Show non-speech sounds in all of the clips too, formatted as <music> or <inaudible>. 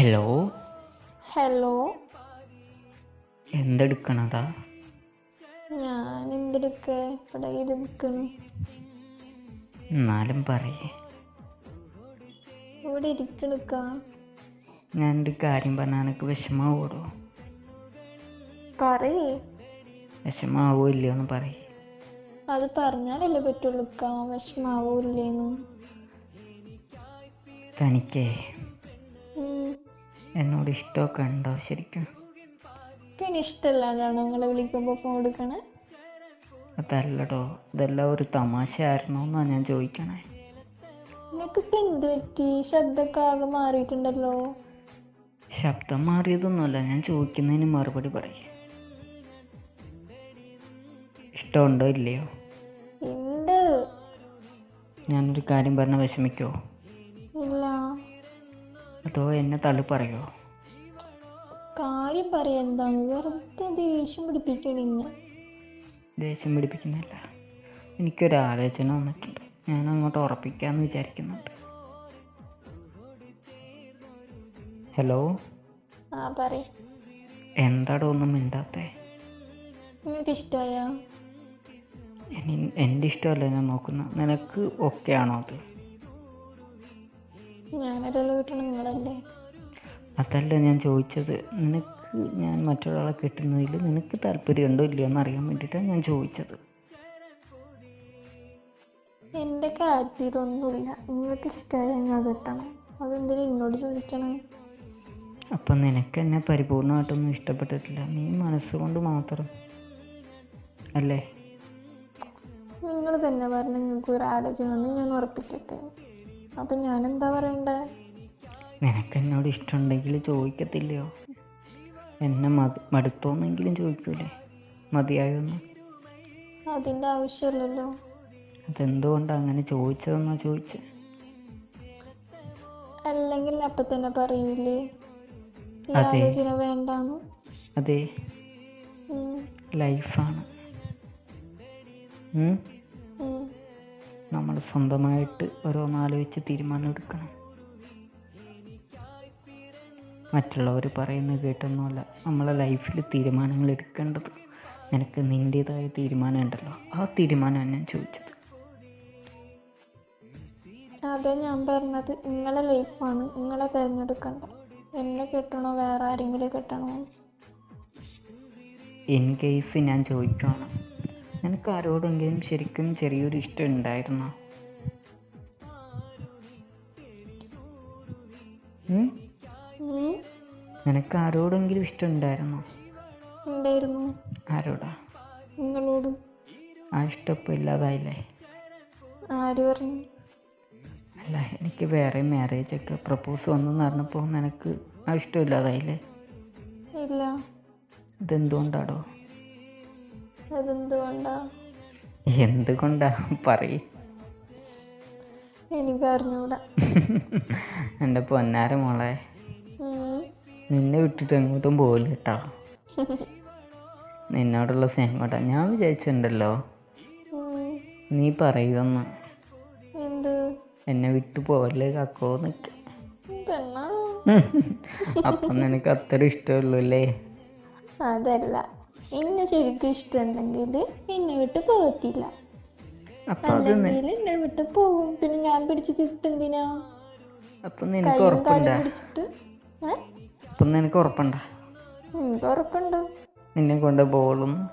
Hello hello എന്തെടുക്കണതാ? ഞാൻ എന്തെടുക്കേ ഇവിടെ ഇരിക്കണു എന്നാലും പറയേ. ഇവിടെ ഇരിക്കണക്ക ഒരു കാര്യം പറഞ്ഞാൽ എനിക്ക് വിഷമാവൂടോ? പറയേ. വിഷമാവോ ഇല്ലയോ എന്ന് പറയേ. അത് പറഞ്ഞാലല്ലേ പറ്റുള്ളൂ വിഷമാവൂല്ലേന്ന്. തനിക്കേ. എന്നോട് ഇഷ്ടമൊക്കെ ഉണ്ടോ ശരിക്കും? പിന്നെ ഇഷ്ടമല്ലാണ്ടാണോ നിങ്ങളെ വിളിക്കുമ്പോൾ ഫോൺ എടുക്കണേ? അതല്ലടോ. ഇതെല്ലാം ഒരു തമാശ ആയിരുന്നു എന്നാ ഞാൻ ചോദിക്കണേ. നിനക്കിപ്പോ എന്ത് പറ്റി? ശബ്ദമൊക്കെ ആകെ മാറിയിട്ടുണ്ടല്ലോ. ശബ്ദം മാറിയതൊന്നുമല്ല. ഞാൻ ചോദിക്കുന്നതിന് മറുപടി പറയും. ഇഷ്ടമുണ്ടോ ഇല്ലയോ? ഉണ്ട്. ഞാനൊരു കാര്യം പറഞ്ഞാൽ വിഷമിക്കോ അതോ എന്നെ തള്ളി പറയോ? കാര്യം പറയാ എന്താണ്? വെറുതെ ദേഷ്യം പിടിപ്പിക്കണിങ്ങ ദേഷ്യം പിടിപ്പിക്കുന്നില്ല എനിക്കൊരു ആലോചന വന്നിട്ടുണ്ട്. ഞാൻ അങ്ങോട്ട് ഉറപ്പിക്കാന്ന് വിചാരിക്കുന്നുണ്ട്. ഹലോ? ആ പറയ. എന്താടോ ഒന്നും മിണ്ടാത്തേ? നിനക്ക് ഇഷ്ടമായ എന്റെ ഇഷ്ടമല്ല ഞാൻ നോക്കുന്ന നിനക്ക് ഓക്കെ ആണോ അത്? ഞാനൊരല്ലോ കിട്ടണം നിങ്ങളല്ലേ? അതല്ല ഞാൻ ചോദിച്ചത്. നിനക്ക് ഞാൻ മറ്റൊരാളെ കിട്ടുന്നതിൽ നിനക്ക് താല്പര്യമുണ്ടോ ഇല്ലയോ എന്ന് അറിയാൻ വേണ്ടിയിട്ടാണ് ഞാൻ ചോദിച്ചത്. എന്റെ കാര്യത്തിലൊന്നുമില്ല. നിങ്ങൾക്ക് ഇഷ്ടമായ ഞാൻ കിട്ടണം. അതെന്തിനാ എന്നോട് ചോദിക്കണം? അപ്പം നിനക്ക് എന്നെ പരിപൂർണമായിട്ടൊന്നും ഇഷ്ടപ്പെട്ടിട്ടില്ല. നീ മനസ്സുകൊണ്ട് മാത്രം അല്ലേ? നിങ്ങൾ തന്നെ പറഞ്ഞു നിങ്ങൾക്ക് ഒരു ആലോചന ഞാൻ ഉറപ്പിക്കട്ടെ. അപ്പം ഞാൻ എന്താ പറയണ്ടേ? നിനക്ക് എന്നോട് ഇഷ്ടമുണ്ടെങ്കിൽ ചോദിക്കത്തില്ലയോ? എന്നെ മതി മടുത്തോന്നെങ്കിലും ചോദിക്കൂലേ? മതിയായോന്ന്? അതിന്റെ ആവശ്യമില്ലല്ലോ. അതെന്തുകൊണ്ടാണ് അങ്ങനെ ചോദിച്ചതെന്നാ ചോദിച്ചത് അല്ലെങ്കിൽ അപ്പം തന്നെ പറയൂലേ? ഈ അതെ. ആലോചന വേണ്ടാന്ന്. അതെ. ഉം, ലൈഫാണ്? ഉം. സ്വന്തമായിട്ട് ഓരോന്നാലോചിച്ച് തീരുമാനം എടുക്കണം മറ്റുള്ളവർ പറയുന്നത് കേട്ടൊന്നുമല്ല. നമ്മളെ ലൈഫിൽ തീരുമാനങ്ങൾ എടുക്കേണ്ടത് നിനക്ക് നിന്റേതായ തീരുമാനം ഉണ്ടല്ലോ ആ തീരുമാനമാണ് ഞാൻ ചോദിച്ചത്. അതെ ഞാൻ പറഞ്ഞത് നിങ്ങളെ ലൈഫാണ്. നിങ്ങളെ തിരഞ്ഞെടുക്കണ്ട. എന്നെ കെട്ടണോ വേറെ ആരെങ്കിലും കെട്ടണോ? ഇൻ കേസ് ഞാൻ ചോദിക്കുകയാണ് നിനക്ക് ആരോടെങ്കിലും ശരിക്കും ചെറിയൊരു ഇഷ്ടം ഉണ്ടായിരുന്നോ? നിനക്ക് ആരോടെങ്കിലും ഇഷ്ടം ഉണ്ടായിരുന്നോ. ആരോടാ? നിങ്ങളോട്. ആ ഇഷ്ടം ഇപ്പം ഇല്ലാതായില്ലേ? ആര് പറഞ്ഞു? അല്ല എനിക്ക് വേറെ മാരേജ് ഒക്കെ പ്രപ്പോസ് വന്നെന്ന് പറഞ്ഞപ്പോൾ നിനക്ക് ആ ഇഷ്ടം ഇല്ലാതായില്ലേ? ഇല്ല. ഇതെന്തുകൊണ്ടാടോ? അതെന്തുകൊണ്ടാ? എന്തുകൊണ്ടാ? പറയ്. എനിക്ക് അറിഞ്ഞൂടാ <laughs> എന്റെ പൊന്നാര മോളെ? നിന്നെ വിട്ടിട്ട് എങ്ങോട്ടും പോകില്ല കേട്ടോ നിന്നോടുള്ള സ്നേഹം കേട്ടോ ഞാൻ വിചാരിച്ചിട്ടുണ്ടല്ലോ. നീ പറയുമെന്ന് എന്നെ വിട്ടു പോവല്ലേ കക്കോ അപ്പം നിനക്ക് അത്ര ഇഷ്ടമുള്ളൂ അല്ലേ? അതല്ല. എന്നെ ശരിക്കും ഇഷ്ടമുണ്ടെങ്കിൽ എന്നെ വിട്ട് പോകത്തില്ല. അപ്പൊ അത് എന്നെ വിട്ട് പോകും പിന്നെ ഞാൻ പിടിച്ച് ചിട്ടെന്തിനാ? അപ്പം നിനക്ക് ഉറപ്പുണ്ടാ. അപ്പം നിനക്ക് ഉറപ്പുണ്ടാ. എനിക്ക് ഉറപ്പുണ്ട്. നിന്നെ കൊണ്ട് ബോളും.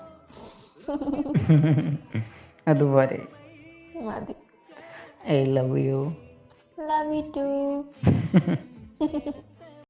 <laughs> അതുപോലെ. മതി. I love you. Love you too